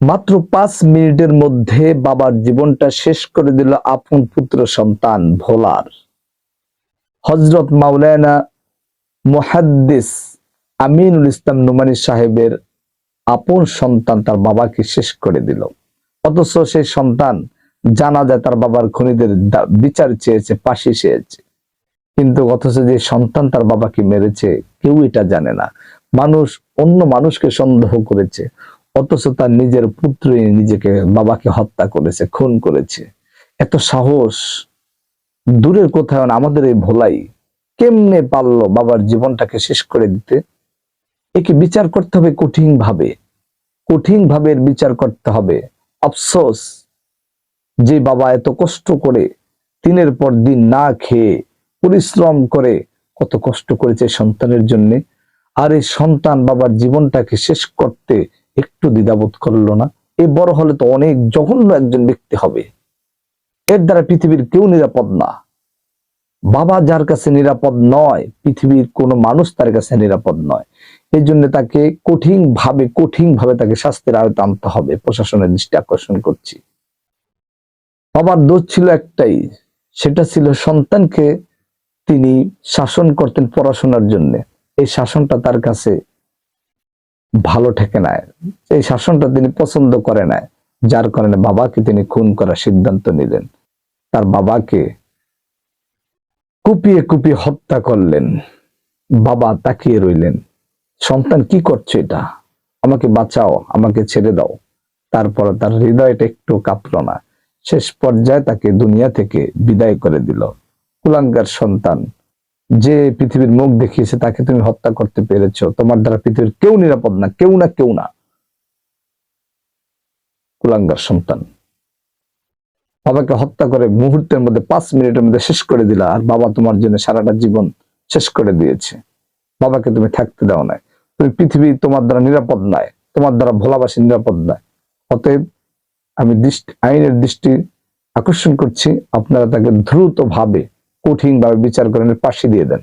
মাত্র পাঁচ মিনিটের মধ্যে বাবার জীবনটা শেষ করে দিল আপন পুত্র সন্তান ভোলার। হজরত মাওলানা মুহাদ্দিস আমিনুল ইসলাম নুমানি সাহেবের আপন সন্তান তার বাবাকে শেষ করে দিল। অথচ সেই সন্তান জানা যায় তার বাবার খুনিদের বিচার চেয়েছে, ফাঁসি চেয়েছে। কিন্তু অথচ যে সন্তান তার বাবাকে মেরেছে, কেউ এটা জানে না। মানুষ অন্য মানুষকে সন্দেহ করেছে। অথচ তার নিজের পুত্রই নিজেকে বাবাকে হত্যা করেছে খুন করেছে। এত সাহস। দূরের কোথাও না, আমাদের এই ভোলাই কেমনে পারল বাবার জীবনটাকে শেষ করে দিতে? একে বিচার করতে হবে কঠিন ভাবে কঠিন ভাবে বিচার করতে হবে। আফসোস। যে বাবা এত কষ্ট করে দিনের পর দিন না খেয়ে পরিশ্রম করে কত কষ্ট করেছে সন্তানের জন্য আর এই সন্তান বাবার জীবনটাকে শেষ করতে একটু দ্বিধাবোধ করল না। এ বড় হলে তো অনেক জঘন্য একজন ব্যক্তি হবে। এর দ্বারা পৃথিবীর কেউ নিরাপদ না। বাবা যার কাছে নিরাপদ নয়, পৃথিবীর কোনো মানুষ তার কাছে নিরাপদ নয়। এই জন্য তাকে কঠিন ভাবে কঠিন ভাবে তাকে শাস্তির আয়তে আনতে হবে। প্রশাসনের দৃষ্টি আকর্ষণ করছি। বাবার দোষ ছিল একটাই, সেটা ছিল সন্তানকে তিনি শাসন করতেন পড়াশোনার জন্য। এই শাসনটা তার কাছে ভালো ঠেকে নাই এই শাসনটা তিনি পছন্দ করে নাই যার কারণে বাবাকে তিনি খুন করার সিদ্ধান্ত নিলেন। তার বাবাকে কুপিয়ে কুপিয়ে হত্যা করলেন। বাবা তাকিয়ে রইলেন। সন্তান কি করছে এটা? আমাকে বাঁচাও, আমাকে ছেড়ে দাও। তারপর তার হৃদয়টা একটু কাঁপলো না। শেষ পর্যায়ে তাকে দুনিয়া থেকে বিদায় করে দিল। কুলাঙ্গার সন্তান যে পৃথিবীর মুখ দেখিয়েছে, তাকে তুমি হত্যা করতে পেরেছ। তোমার দ্বারা পৃথিবীর কেউ নিরাপদ না, কেউ না কেউ না। কুলাঙ্গার সন্তান। বাবাকে হত্যা করে মুহূর্তের মধ্যে, পাঁচ মিনিটের মধ্যে শেষ করে দিলা, আর বাবা তোমার জন্য সারাটা জীবন শেষ করে দিয়েছে। বাবাকে তুমি থাকতে দাও নাই। তুমি পৃথিবী তোমার দ্বারা নিরাপদ নয় তোমার দ্বারা ভোলাবাসী নিরাপদ নয় অতএব আমি দৃষ্টি, আইনের দৃষ্টি আকর্ষণ করছি, আপনারা তাকে দ্রুত ভাবে কঠিন ভাবে বিচার করেন ফাঁসি দিয়ে দেন।